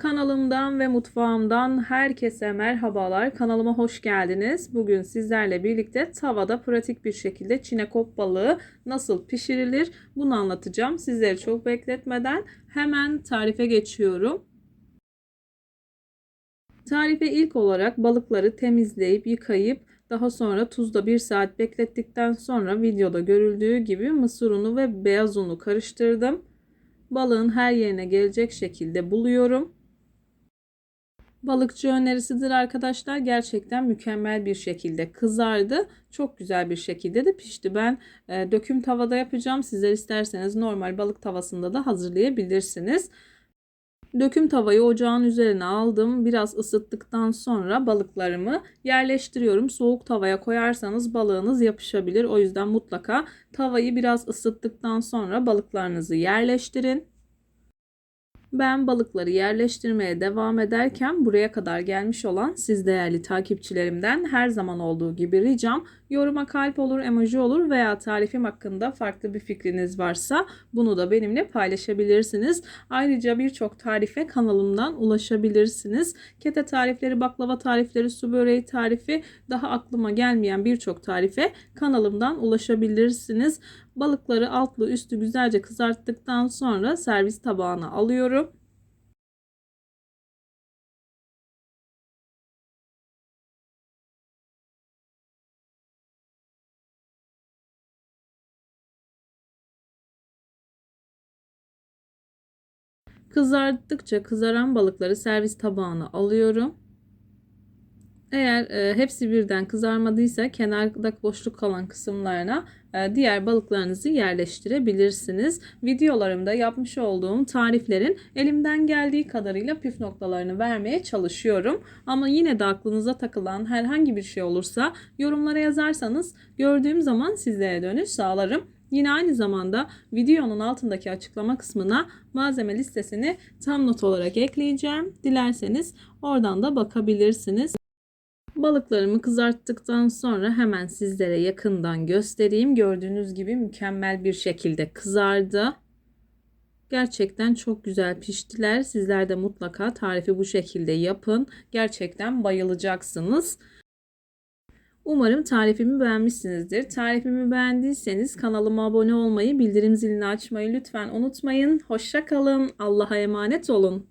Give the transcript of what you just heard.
Kanalımdan ve mutfağımdan herkese merhabalar. Kanalıma hoş geldiniz. Bugün sizlerle birlikte tavada pratik bir şekilde çinekop balığı nasıl pişirilir bunu anlatacağım. Sizleri çok bekletmeden hemen tarife geçiyorum. Tarife ilk olarak balıkları temizleyip yıkayıp daha sonra tuzda 1 saat beklettikten sonra videoda görüldüğü gibi mısır unu ve beyaz unu karıştırdım. Balığın her yerine gelecek şekilde buluyorum. Balıkçı önerisidir arkadaşlar. Gerçekten mükemmel bir şekilde kızardı. Çok güzel bir şekilde de pişti. Ben e, döküm tavada yapacağım. Sizler isterseniz normal balık tavasında da hazırlayabilirsiniz. Döküm tavayı ocağın üzerine aldım. Biraz ısıttıktan sonra balıklarımı yerleştiriyorum. Soğuk tavaya koyarsanız balığınız yapışabilir. O yüzden mutlaka tavayı biraz ısıttıktan sonra balıklarınızı yerleştirin. Ben balıkları yerleştirmeye devam ederken buraya kadar gelmiş olan siz değerli takipçilerimden her zaman olduğu gibi ricam yoruma kalp olur, emoji olur veya tarifim hakkında farklı bir fikriniz varsa bunu da benimle paylaşabilirsiniz. Ayrıca birçok tarife kanalımdan ulaşabilirsiniz. Kete tarifleri, baklava tarifleri, su böreği tarifi daha aklıma gelmeyen birçok tarife kanalımdan ulaşabilirsiniz. Balıkları altlı üstü güzelce kızarttıktan sonra servis tabağına alıyorum. Kızarttıkça kızaran balıkları servis tabağına alıyorum. Eğer e, hepsi birden kızarmadıysa kenarda boşluk kalan kısımlarına e, diğer balıklarınızı yerleştirebilirsiniz. Videolarımda yapmış olduğum tariflerin elimden geldiği kadarıyla püf noktalarını vermeye çalışıyorum. Ama yine de aklınıza takılan herhangi bir şey olursa yorumlara yazarsanız gördüğüm zaman sizlere dönüş sağlarım. Yine aynı zamanda videonun altındaki açıklama kısmına malzeme listesini tam not olarak ekleyeceğim. Dilerseniz oradan da bakabilirsiniz. Balıklarımı kızarttıktan sonra hemen sizlere yakından göstereyim. Gördüğünüz gibi mükemmel bir şekilde kızardı. Gerçekten çok güzel piştiler. Sizler de mutlaka tarifi bu şekilde yapın. Gerçekten bayılacaksınız. Umarım tarifimi beğenmişsinizdir. Tarifimi beğendiyseniz kanalıma abone olmayı, bildirim zilini açmayı lütfen unutmayın. Hoşça kalın. Allah'a emanet olun.